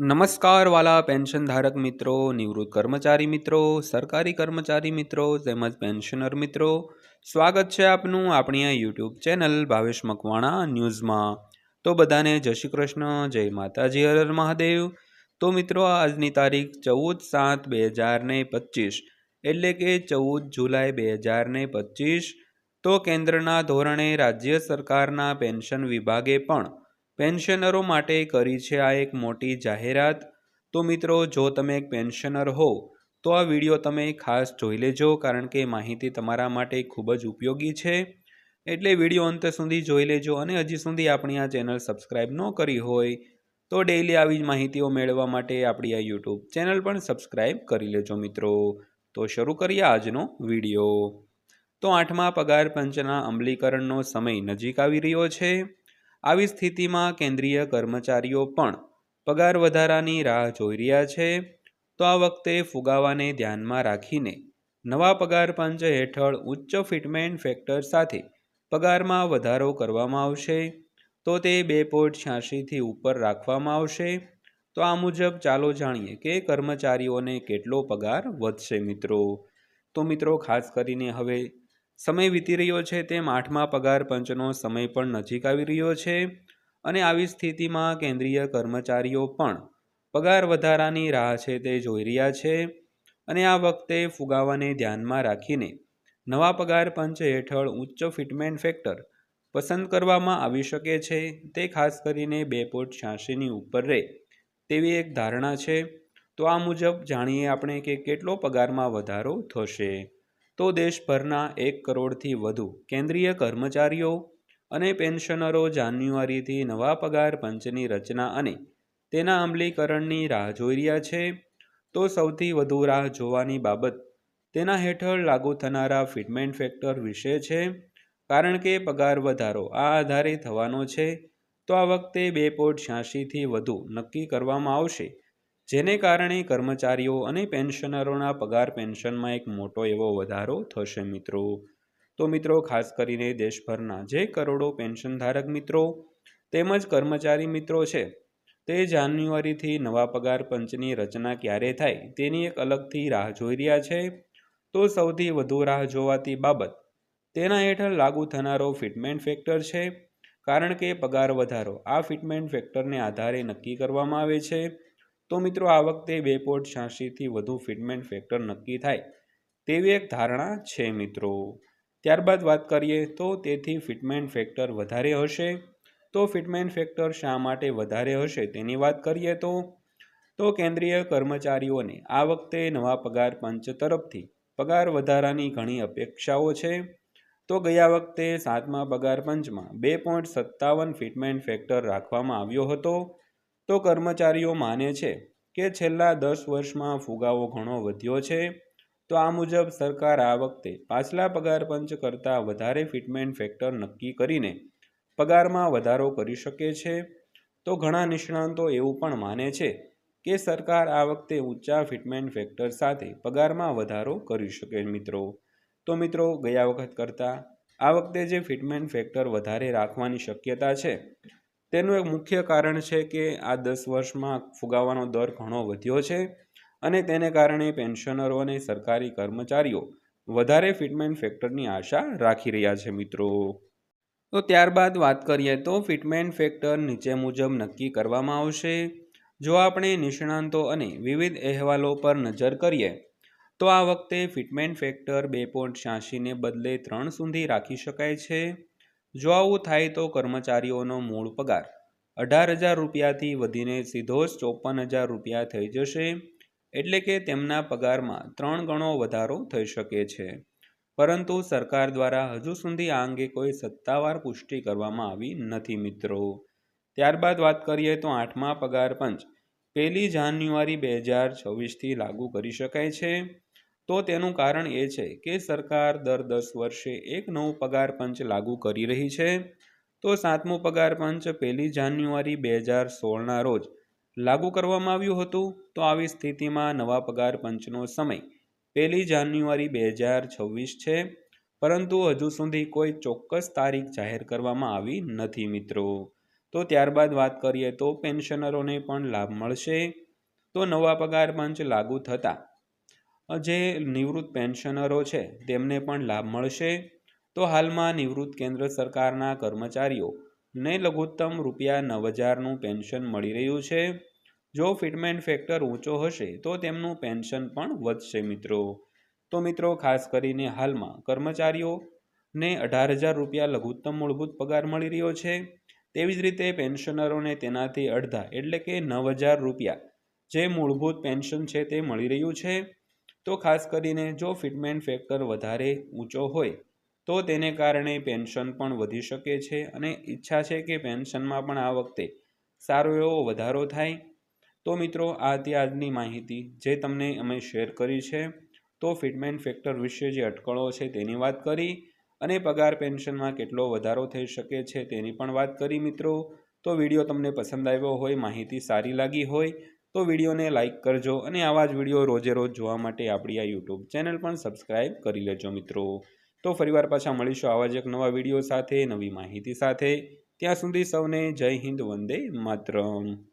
નમસ્કાર વાલા પેન્શન ધારક મિત્રો, નિવૃત્ત કર્મચારી મિત્રો, સરકારી કર્મચારી મિત્રો, તેમજ પેન્શનર મિત્રો. સ્વાગત છે આપનું આપણી આ યુટ્યુબ ચેનલ ભાવેશ મકવાણા ન્યૂઝમાં. તો બધાને જય શ્રી કૃષ્ણ, જય માતાજી હર મહાદેવ. તો મિત્રો, આજની તારીખ ચૌદ સાત બે હજાર ને પચીસ, એટલે કે ચૌદ જુલાઈ બે હજાર ને પચીસ. તો કેન્દ્રના ધોરણે રાજ્ય સરકારના પેન્શન વિભાગે પણ પેન્શનરો માટે કરી છે આ એક મોટી જાહેરાત. તો મિત્રો, જો તમે એક પેન્શનર હો, તો આ વીડિયો તમે ખાસ જોઈ લેજો, કારણ કે માહિતી તમારા માટે ખૂબ જ ઉપયોગી છે. એટલે વીડિયો અંત સુધી જોઈ લેજો અને હજી સુધી આપણી આ ચેનલ સબસ્ક્રાઈબ ન કરી હોય, તો ડેઈલી આવી જ માહિતીઓ મેળવવા માટે આપણી આ યુટ્યુબ ચેનલ પણ સબસ્ક્રાઈબ કરી લેજો મિત્રો. તો શરૂ કરીએ આજનો વીડિયો. તો આઠમા પગાર પંચના અમલીકરણનો સમય નજીક આવી રહ્યો છે. આવી સ્થિતિમાં કેન્દ્રીય કર્મચારીઓ પણ પગાર વધારાની રાહ જોઈ રહ્યા છે. તો આ વખતે ફુગાવાને ધ્યાનમાં રાખીને નવા પગાર પંચ હેઠળ ઉચ્ચ ફિટમેન્ટ ફેક્ટર સાથે પગારમાં વધારો કરવામાં આવશે. તો તે બે પોઈન્ટ છ્યાસીથી ઉપર રાખવામાં આવશે. તો આ મુજબ ચાલો જાણીએ કે કર્મચારીઓને કેટલો પગાર વધશે મિત્રો? તો મિત્રો, ખાસ કરીને હવે સમય વીતી રહ્યો છે તેમ આઠમા પગાર પંચનો સમય પણ નજીક આવી રહ્યો છે અને આવી સ્થિતિમાં કેન્દ્રીય કર્મચારીઓ પણ પગાર વધારાની રાહ છે તે જોઈ રહ્યા છે અને આ વખતે ફુગાવાને ધ્યાનમાં રાખીને નવા પગાર પંચ હેઠળ ઉચ્ચ ફિટમેન્ટ ફેક્ટર પસંદ કરવામાં આવી શકે છે. તે ખાસ કરીને બે પોઈન્ટ છ્યાસીની ઉપર રહે તેવી એક ધારણા છે. તો આ મુજબ જાણીએ આપણે કે કેટલો પગારમાં વધારો થશે. તો દેશભરના એક કરોડથી વધુ કેન્દ્રીય કર્મચારીઓ અને પેન્શનરો જાન્યુઆરીથી નવા પગાર પંચની રચના અને તેના અમલીકરણની રાહ જોઈ રહ્યા છે. તો સૌથી વધુ રાહ જોવાની બાબત તેના હેઠળ લાગુ થનારા ફિટમેન્ટ ફેક્ટર વિશે છે. કારણ કે પગાર વધારો આ આધારે થવાનો છે, તો આ વખતે બે પોઈન્ટ છ્યાસીથી વધુ નક્કી કરવામાં આવશે. જેને કારણે કર્મચારીઓ અને પેન્શનરોના પગાર પેન્શનમાં એક મોટો એવો વધારો થશે મિત્રો. તો મિત્રો, ખાસ કરીને દેશભરના જે કરોડો પેન્શનધારક મિત્રો, તેમજ કર્મચારી મિત્રો છે, તે જાન્યુઆરીથી નવા પગાર પંચની રચના ક્યારે થાય તેની એક અલગથી રાહ જોઈ રહ્યા છે. તો સૌથી વધુ રાહ જોવાતી બાબત, તેના હેઠળ લાગુ થનારો ફિટમેન્ટ ફેક્ટર છે, કારણ કે પગાર વધારો આ ફિટમેન્ટ ફેક્ટરને આધારે નક્કી કરવામાં આવે છે. તો મિત્રો આ વખતે બે પોઈન્ટ છ્યાસીથી વધુ ફિટમેન્ટ ફેક્ટર નક્કી થાય તેવી એક ધારણા છે મિત્રો. ત્યારબાદ વાત કરીએ તો તેથી ફિટમેન્ટ ફેક્ટર વધારે હશે. તો ફિટમેન્ટ ફેક્ટર શા માટે વધારે હશે તેની વાત કરીએ તો તો કેન્દ્રીય કર્મચારીઓને આ વખતે નવા પગાર પંચ તરફથી પગાર વધારાની ઘણી અપેક્ષાઓ છે. તો ગયા વખતે સાતમા પગાર પંચમાં બે પોઈન્ટ સત્તાવન ફિટમેન્ટ ફેક્ટર રાખવામાં આવ્યો હતો. તો કર્મચારીઓ માને છે કે છેલ્લા દસ વર્ષમાં ફુગાવો ઘણો વધ્યો છે. તો આ મુજબ સરકાર આ વખતે પાછલા પગાર પંચ કરતાં વધારે ફિટમેન્ટ ફેક્ટર નક્કી કરીને પગારમાં વધારો કરી શકે છે. તો ઘણા નિષ્ણાંતો એવું પણ માને છે કે સરકાર આ વખતે ઊંચા ફિટમેન્ટ ફેક્ટર સાથે પગારમાં વધારો કરી શકે મિત્રો. તો મિત્રો, ગયા વખત કરતાં આ વખતે જે ફિટમેન્ટ ફેક્ટર વધારે રાખવાની શક્યતા છે તેનું એક મુખ્ય કારણ છે કે આ દસ વર્ષમાં ફુગાવાનો દર ઘણો વધ્યો છે અને તેને કારણે પેન્શનરો અને સરકારી કર્મચારીઓ વધારે ફિટમેન્ટ ફેક્ટરની આશા રાખી રહ્યા છે મિત્રો. તો ત્યારબાદ વાત કરીએ તો ફિટમેન્ટ ફેક્ટર નીચે મુજબ નક્કી કરવામાં આવશે. જો આપણે નિષ્ણાંતો અને વિવિધ અહેવાલો પર નજર કરીએ, તો આ વખતે ફિટમેન્ટ ફેક્ટર બે પોઈન્ટ છ્યાસીને બદલે ત્રણ સુધી રાખી શકાય છે. જો આવું થાય તો કર્મચારીઓનો મૂળ પગાર અઢાર હજાર રૂપિયાથી વધીને સીધો જ ચોપન હજાર રૂપિયા થઈ જશે. એટલે કે તેમના પગારમાં ત્રણ ગણો વધારો થઈ શકે છે. પરંતુ સરકાર દ્વારા હજુ સુધી આ અંગે કોઈ સત્તાવાર પુષ્ટિ કરવામાં આવી નથી મિત્રો. ત્યારબાદ વાત કરીએ તો આઠમા પગાર પંચ. પહેલી જાન્યુઆરી બે હજાર છવ્વીસથી લાગુ કરી શકાય છે. તો તેનું કારણ એ છે કે સરકાર દર દસ વર્ષે એક નવું પગાર પંચ લાગુ કરી રહી છે. તો સાતમું પગાર પંચ પહેલી જાન્યુઆરી બે હજાર સોળના રોજ લાગુ કરવામાં આવ્યું હતું. તો આવી સ્થિતિમાં નવા પગાર પંચનો સમય પહેલી જાન્યુઆરી બે હજાર છવ્વીસ છે. પરંતુ હજુ સુધી કોઈ ચોક્કસ તારીખ જાહેર કરવામાં આવી નથી મિત્રો. તો ત્યારબાદ વાત કરીએ તો પેન્શનરોને પણ લાભ મળશે. તો નવા પગાર પંચ લાગુ થતાં જે નિવૃત્ત પેન્શનરો છે, તેમને પણ લાભ મળશે. તો હાલમાં નિવૃત્ત કેન્દ્ર સરકારના કર્મચારીઓ ને લઘુત્તમ રૂપિયા નવ હજારનું પેન્શન મળી રહ્યું છે. જો ફિટમેન્ટ ફેક્ટર ઊંચો હશે, તો તેમનું પેન્શન પણ વધશે મિત્રો. તો મિત્રો, ખાસ કરીને હાલમાં કર્મચારીઓને અઢાર હજાર રૂપિયા લઘુત્તમ મૂળભૂત પગાર મળી રહ્યો છે. તેવી જ રીતે પેન્શનરોને તેનાથી અડધા એટલે કે નવ હજાર રૂપિયા જે મૂળભૂત પેન્શન છે તે મળી રહ્યું છે. તો ખાસ કરીને જો ફિટમેન્ટ ફેક્ટર વધારે ઊંચો હોય, તો તેને કારણે પેન્શન પણ વધી શકે છે અને ઈચ્છા છે કે પેન્શનમાં પણ આ વખતે સારો એવો વધારો થાય. તો મિત્રો, આ હતી આજની માહિતી. જે તમને અમે શેર કરી છે, તો ફિટમેન્ટ ફેક્ટર વિશે જે અટકળો છે તેની વાત કરી અને પગાર પેન્શનમાં કેટલો વધારો થઈ શકે છે તેની પણ વાત કરી મિત્રો. તો વીડિયો તમને પસંદ આવ્યો હોય, માહિતી સારી લાગી હોય તો વિડીયોને લાઇક કરજો અને આવા જ વીડિયો રોજે રોજ જોવા માટે આપણી આ યુટ્યુબ ચેનલ પણ સબસ્ક્રાઈબ કરી લેજો મિત્રો. તો ફરીવાર પાછા મળીશું આવા જ એક નવા વીડિયો સાથે, નવી માહિતી સાથે. ત્યાં સુધી સૌને જય હિન્દ, વંદે માતરમ.